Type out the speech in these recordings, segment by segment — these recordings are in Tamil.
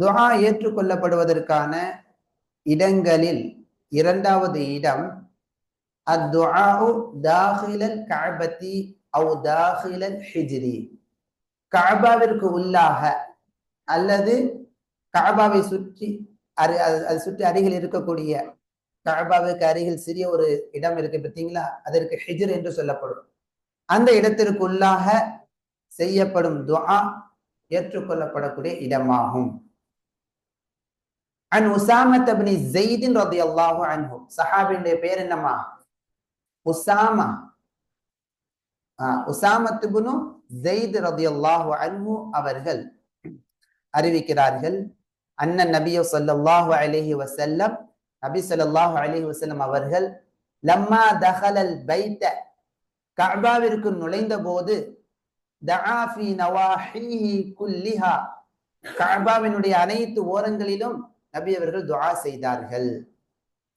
துஹா ஏற்றுக்கொள்ளப்படுவதற்கான இடங்களில் இரண்டாவது இடம் அத்துஆஉ தாஹிலல் காபத்தி அவு தாஹிலல் ஹிஜ்ரி. காபாவிற்கு உள்ளாக அல்லது காபாவை சுற்றி அரு அது சுற்றி அருகில் இருக்கக்கூடிய காபாவுக்கு அருகில் சிறிய ஒரு இடம் இருக்கு பார்த்தீங்களா? அதற்கு ஹிஜ்ர் என்று சொல்லப்படும். அந்த இடத்திற்கு உள்ளாக செய்யப்படும் துஆ ஏற்றுக்கொள்ளப்படக்கூடிய இடமாகும். அன் உசாமத் அப்னி பேர் உசாமா அவர்கள் அறிவிக்கிறார்கள் அண்ணன் நபியு ஸல்லல்லாஹு அலைஹி வசல்லம் நபி சொல்லாஹு அலைஹி வசல்லம் அவர்கள் லம்மா தஹலல் பைத்த கபாவிற்கு நுழைந்த போது தஆ நவாஹி குல்லிஹா கபாவினுடைய அனைத்து ஓரங்களிலும் நபி அவர்கள் துவா செய்தார்கள்.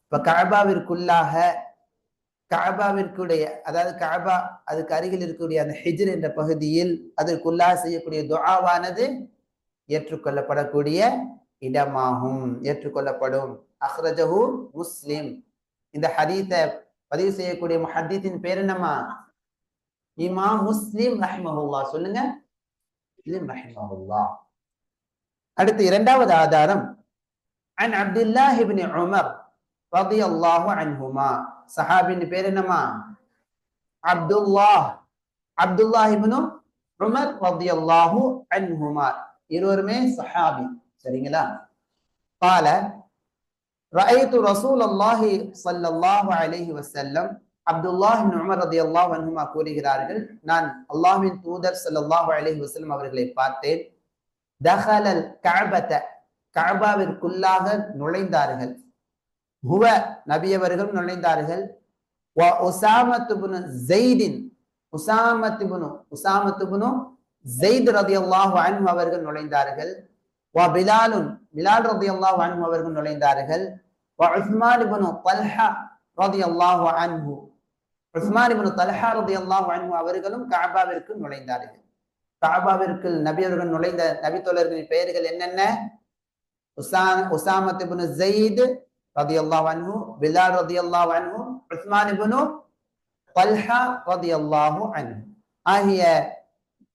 இப்ப கஅபாவிற்குள்ளாக கஅபாவிற்குடைய அதாவது கஅபா அதுக்கு அருகில் இருக்கக்கூடிய அந்த ஹிஜ்ர் என்ற பகுதியில் அதற்குள்ளாக செய்யக்கூடிய துவாவானது ஏற்றுக்கொள்ளப்படக்கூடிய இடமாகும் ஏற்றுக்கொள்ளப்படும். அஹ்ரஜஹு முஸ்லிம். இந்த ஹதீத்தை பதிவு செய்யக்கூடிய ஹதீத்தின் பேர் என்னமா இமா முஸ்லிம் ரஹ்மஹுல்லா. சொல்லுங்க. முஸ்லிம் ரஹ்மஹுல்லா. அடுத்து இரண்டாவது ஆதாரம். அன் அப்துல்லாஹ் இப்னு உமர் ரலியல்லாஹு அன்ஹுமா சஹாபின் பேர் என்னமா அப்துல்லாஹ் அப்துல்லாஹ் இப்னு உமர் ரலியல்லாஹு அன்ஹுமா இருவருமே சஹாபி சரிங்களா قال رأيت رسول الله صلى الله عليه وسلم அப்துல்லாஹ் உமர் ரதி அல்லாஹ் அன்ஹுமா கூறுகிறார்கள் நான் அல்லாஹ்வின் தூதர் ஸல்லல்லாஹு அலைஹி வஸல்லம் அவர்களை பார்த்தேன் தஹலல் கஅபத கஅபாவிற்குள்ளாக நுழைந்தார்கள். ஹுவ நபியவர்களும் நுழைந்தார்கள். உசாமத்துபுனு ஜெய்தின் உசாமத்துபுனு உசாமத்துபுனு உசாமத் ரதி அல்லாஹ் இப்னு அன்ஹு அவர்கள் நுழைந்தார்கள். வா பிலாலுன் பிலால் ரதி அல்லாஹ் அன்ஹு அவர்கள் நுழைந்தார்கள். வா உஸ்மான் இப்னு தல்ஹா அல்லாஹ் அன்ஹு உஸ்மான் இபுனு தல்ஹா ரதி அல்லாஹ் அன்ஹு அவர்களும் கஅபாவிற்கு நுழைந்தார்கள். கஅபாவிற்கு நபி அவர்கள் நுழைந்த நபி தோழர்களின் பெயர்கள் என்னென்ன? உசாமத் இபுனு ஜெயித் ரதி ரலியல்லாஹு அன்ஹு பிலால் ரலியல்லாஹு அன்ஹு உஸ்மான் இபுனு பல்ஹா ரதி அல்லாஹு அன்ஹு. ஆகிய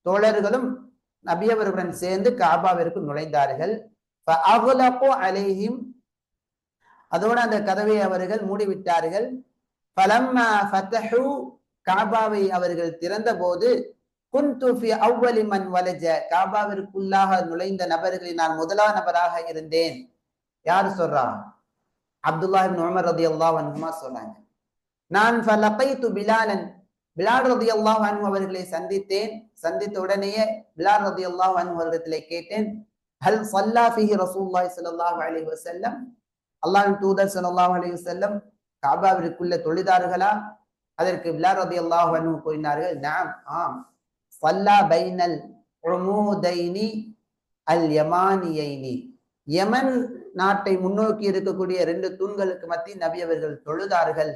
தோழர்களும் நபி அவர்களுடன் சேர்ந்து காபாவிற்கு நுழைந்தார்கள். அலைஹிம் அதோடு அந்த கதவை அவர்கள் மூடிவிட்டார்கள். பலம்மா ஃபதஹு காபாவை அவர்கள் திறந்த போது குன்துஃபி அவ்வலி மண் வலஜ. காபாவிற்குள்ளாக நுழைந்த நபர்களில் நான் முதலா நபராக இருந்தேன். யாரு சொல்றா? அப்துல்லா இப்னு உமர் அல்லாஹ் அன்ஹுமா சொன்னாங்க. நான் ஃபலகைது பிலாலன். பிலால் அல்லாஹ் அன்ஹு அவர்களை சந்தித்தேன். சந்தித்த உடனேயே பிலால் அல்லாஹ் அன்ஹு அவர்களிடத்திலே கேட்டேன். ஹல் ஸல்லா ஃபீஹி ரசூலுல்லாஹி ஸல்லல்லாஹு அலைஹி வஸல்லம்? அல்லாஹ்வின் தூதர் சல்லாஹ் அலி வசல்லம் காபாவிற்குள்ள தொழுதார்களா? அதற்கு பிலால் அல்லாஹ் அன்ஹு கூறினார்கள் நாம் ஆம். ஃபல்லா பைனல் உமூதைனி அல் யமானியைனி. யமன் நாட்டை முன்னோக்கி இருக்கக்கூடிய ரெண்டு தூண்களுக்கு மத்திய நபி அவர்கள் தொழுதார்கள்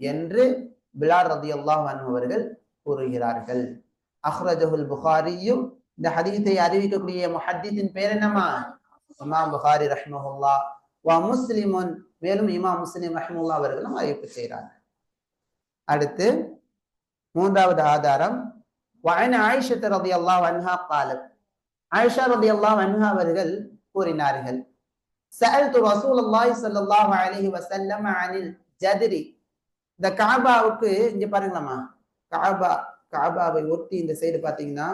என்று பிலார் ரதி அல்லாஹ் அவர்கள் கூறுகிறார்கள். அஹ்ரஜுல் புகாரியும் இந்த ஹதீஸை அறிவிக்கக்கூடிய ஹதீத்தின் பேர் என்னமா இமாம் புகாரி ரஹ்மஹுல்லா. வா முஸ்லிமுன் மேலும் இமாம் முஸ்லிம் ரஹ்முல்லா அவர்களும் அறிவிப்பு செய்கிறார்கள். அடுத்து மூன்றாவது ஆதாரம் வயன் ஆயிஷத்து ரதி அல்லா வன்ஹா காலத் ஆயிஷா ரதி அல்லா வன்ஹா அவர்கள் கூறினார்கள். சஅல்து ரசூலுல்லாஹி ஸல்லல்லாஹு அலைஹி வஸல்லம் அனில் ஜதிரி இந்த காபாவுக்கு இங்க பாருங்களா காபா காபாவை ஒட்டி இந்த சைடு பாத்தீங்கன்னா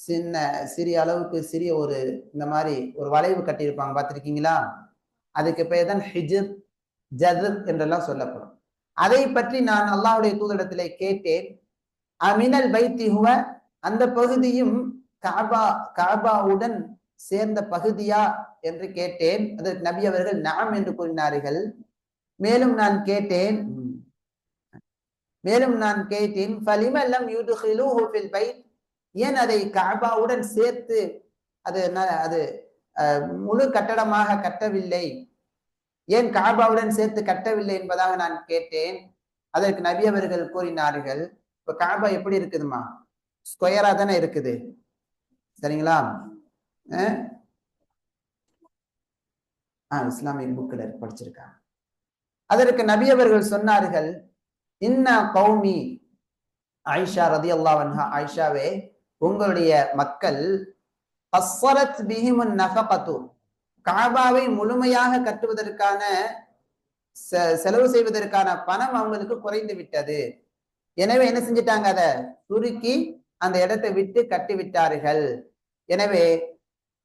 சின்ன சிறிய அளவுக்கு சிறிய ஒரு இந்த மாதிரி ஒரு வளைவு கட்டியிருப்பாங்க. பார்த்துருக்கீங்களா? அதுக்கு பேர் தான் ஹிஜிர் ஜதிர் என்றெல்லாம் சொல்லப்படும். அதை பற்றி நான் அல்லாவுடைய தூதரிடத்திலே கேட்டேன். அமினல் பைத்தி ஹுவ அந்த பகுதியும் காபா காபாவுடன் சேர்ந்த பகுதியா என்று கேட்டேன். அதற்கு நபி அவர்கள் நாம் என்று கூறினார்கள். மேலும் நான் கேட்டேன். மேலும் நான் கேட்டேன் ஃபலிமல்லம் யுதுஹிலுஹு ஃபில் பைத்? ஏன் அதை காபாவுடன் சேர்த்து அது அது முழு கட்டடமாக கட்டவில்லை? ஏன் காபாவுடன் சேர்த்து கட்டவில்லை என்பதாக நான் கேட்டேன். அதற்கு நபி அவர்கள் கூறினார்கள் இப்ப காபா எப்படி இருக்குதுமா ஸ்கொயரா தானே இருக்குது. சரிங்களா? அஹ்? ஆஹ் இஸ்லாமிய புக்கில் படிச்சிருக்காங்க. அதற்கு நபி அவர்கள் சொன்னார்கள் இன்ன கௌமி ஆயிஷா ரதி அல்லாஹ் ஆயிஷாவே உங்களுடைய மக்கள் அஸ்வரத் பிஹிமுன் நஃபகத்து காபாவை முழுமையாக கட்டுவதற்கான செலவு செய்வதற்கான பணம் அவங்களுக்கு குறைந்து விட்டது. எனவே என்ன செஞ்சிட்டாங்க அதை? சுருக்கி அந்த இடத்தை விட்டு கட்டி விட்டார்கள் எனவே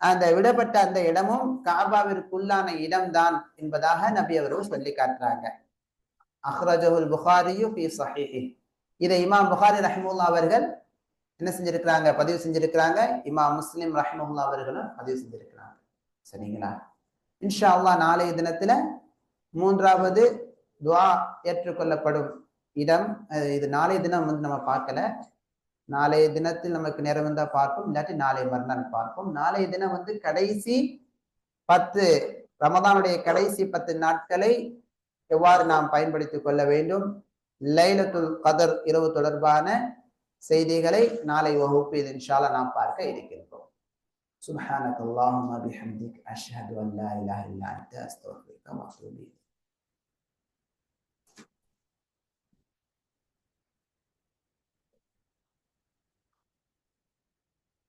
அந்த விடப்பட்ட அந்த இடமும் காபாவிற்குள்ளான இடம்தான் என்பதாக நபி அவர்கள் சொல்லி காட்டுறாங்க. அஹ்ரஜுல் புகாரியு பி சஹிஹி. இதை இமாம் புகாரி ரஹிமுல்லா அவர்கள் என்ன செஞ்சிருக்கிறாங்க? பதிவு செஞ்சிருக்கிறாங்க. இமாம் முஸ்லிம் ரஹிமுல்லா அவர்களும் பதிவு செஞ்சிருக்கிறாங்க. சரிங்களா? இன்ஷா அல்லா நாளைய தினத்துல மூன்றாவது துவா ஏற்றுக்கொள்ளப்படும். இடம் இது நாளைய தினம் வந்து நம்ம பார்க்கல நாளைய தினத்தில் நமக்கு நேரம் வந்தா பார்ப்போம் இல்லாட்டி நாளைய மறுநாள் பார்ப்போம் நாளைய தினம் வந்து கடைசி பத்து ரமதானுடைய கடைசி பத்து நாட்களை எவ்வாறு நாம் பயன்படுத்திக் கொள்ள வேண்டும் லைலத்துல் கதர் இரவு தொடர்பான செய்திகளை நாளை வகுப்பு இது இன்ஷால நாம் பார்க்க இருக்கின்றோம் سبحانك اللهم بحمدك أشهد أن لا إله إلا أنت أستغفرك وأتوب إليك